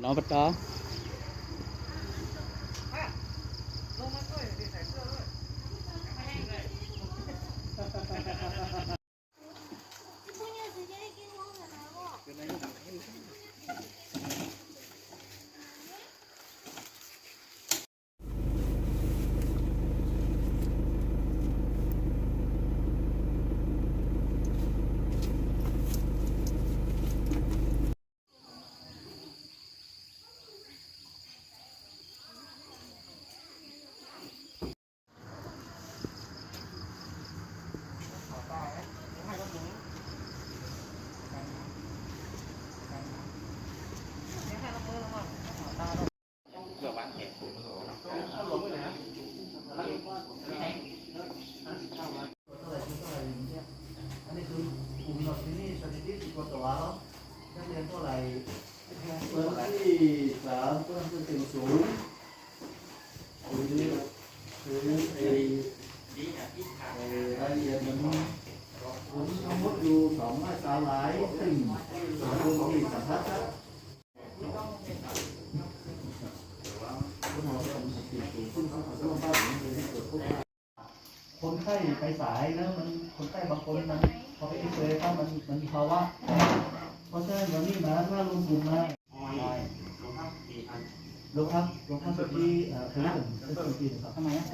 เป็นอบต อันนี้คือกลุ่มนอที่นี่สถิติที่กตัวแล้วนักเรียนเท่าไหร่เปิด ที่สามเพิ่มขึ้นถึงศูนย์หรือคือไอ้รายละเอียดมันผมทั้งหมดอยู่สองมาตราหลายซึ่งสองคนที่สัมภาษณ์ครับคนสติสูงขึ้นเขาขอร่วมบ้านผมเลยที่เกิดพวกคนไข้ไปสายนะมันคนไข้บางคนมันพอไปเอ็กซเรย์ถ้ามันมันมีภาวะเพราะฉะนั้นวันนี้มาถ้าลงทุนมา ลงครับลงครับสุดที่เอ่อคือผมเป็นสุดที่ครับทำไมอะ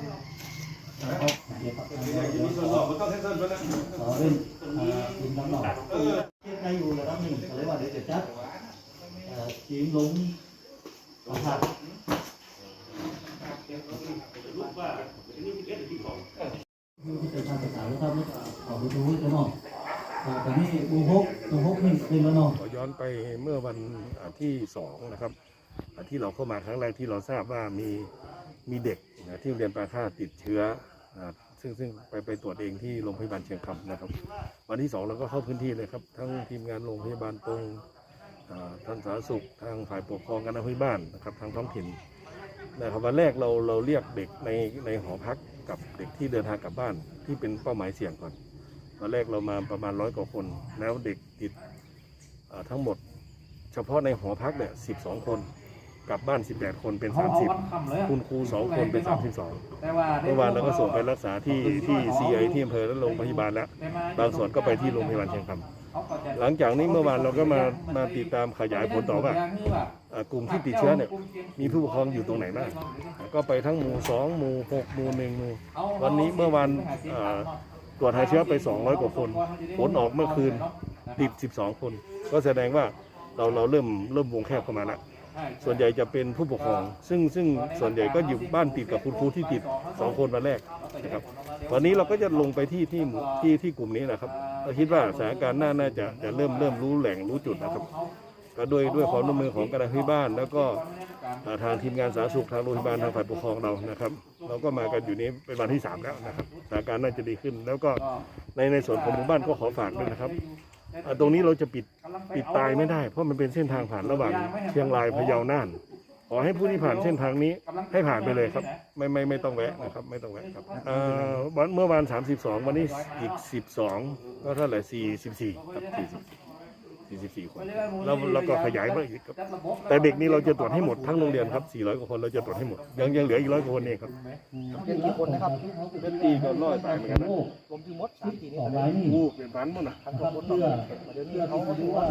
แล้วก็เดี๋ยวครับเดี๋ยวเดี๋ยวส่วนหลอกมันต้องเส้นเส้นไปนะขอเรื่องเอ่อทีมน้ำหนอกเทียบได้อยู่ระดับหนึ่งก็เลยว่าเดี๋ยวจะจัดเอ่อทีมลงประทัดยูที่เป็นทางภาษาแล้วครับนี่ขอไปดูให้กันหน่อยอ่าแต่นี่บูฮกบูฮกนี่เป็นแล้วเนาะขอย้อนไปเมื่อวันที่สองนะครับอ่า ที่เราเข้ามาครั้งแรกที่เราทราบว่ามีมีเด็กนะที่โรงเรียนปลาค่าติดเชื้ออซึ่งซึ่งไปไปตรวจเองที่โรงพยาบาลเชียงคำนะครับ วันที่สองเราก็เข้าพื้นที่เลยครับ ทั้งทีมงานโรงพยาบาลตรงท่านสาธารณสุขทางฝ่ายปกครองกันอำเภอบ้านนะครับทางท้องถิ่นนะครับวันแรกเราเราเรียกเด็กในในหอพักกับเด็กที่เดินทางกลับบ้านที่เป็นเป้าหมายเสี่ยงก่อนตอนแรกเรามาประมาณร้อยกว่าคน แล้วเด็กติดทั้งหมด เฉพาะในหอพักเนี่ย12คน กลับบ้าน 18 คนเป็น 30 คุณครู 2 คนเป็น 32แต่ว่าเมื่อวานเราก็ส่งไปรักษาที่ที่ซีไอที่อำเภอและโรงพยาบาลแล้ว บางส่วนก็ไปที่โรงพยาบาลเชียงคำหลังจากนี้เมื่อวานเราก็มามาติดตามขยายผลต่อว่าเอ่อกลุ่มที่ติดเชื้อเนี่ยมีผู้ปกครองอยู่ตรงไหนบ้างก็ไปทั้งหมู่ 2 หมู่ 6 หมู่ 1 หมู่ วันนี้เมื่อวานเอ่อตรวจหาเชื้อไป 200 กว่าคน ผลออกเมื่อคืนติด 12 คน ก็แสดงว่าเราเราเริ่มเริ่มวงแคบเข้ามาแล้ว ส่วนใหญ่จะเป็นผู้ปกครอง ซึ่งซึ่งส่วนใหญ่ก็อยู่บ้านติดกับคุณครูที่ติด2คนวันแรกนะครับวันนี้เราก็จะลงไปที่ที่หมู่ที่ที่กลุ่มนี้นะครับเราคิดว่าสถานการณ์น่าน่าจะจะเริ่มเริ่มรู้แหล่งรู้จุดนะครับก็ด้วยด้วยความร่วมมือของการที่บ้าน แล้วก็อ่าทางทีมงานสาธารณสุขทางโรงพยาบาลทางฝ่ายปกครองเรานะครับ เราก็มากันอยู่นี้เป็นวันที่สามแล้วนะครับสถานการณ์น่าจะดีขึ้น แล้วก็ในในส่วนของหมู่บ้านก็ขอฝากด้วยนะครับอ่าตรงนี้เราจะปิด ปิดตายไม่ได้ เพราะมันเป็นเส้นทางผ่านระหว่างเชียงรายพะเยาน่านขอให้ผู้ที่ผ่านเส้นทางนี้ให้ผ่านไปเลยครับ ไม่ไม่ไม่ต้องแวะนะครับ ไม่ต้องแวะครับเอ่อวันเมื่อวาน32 วันนี้อีก 12 ก็เท่าไหร่44ครับ40 44 คน แล้วเราก็ขยายมาอีกครับ แต่เด็กนี่เราจะตรวจให้หมดทั้งโรงเรียนครับ 400 กว่าคนเราจะตรวจให้หมด ยังยังเหลืออีกร้อยกว่าคนเองครับ เป็นกี่คนนะครับเป็นตีก็ร้อยตายเหมือนกันนะรวมทั้งหมดสามปีนี้ออกรายนี่งูเป็นพันหมดนะนะครับเพื่อเดี๋ยวนี้เพื่อเขาที่ก็จะดูดูว่า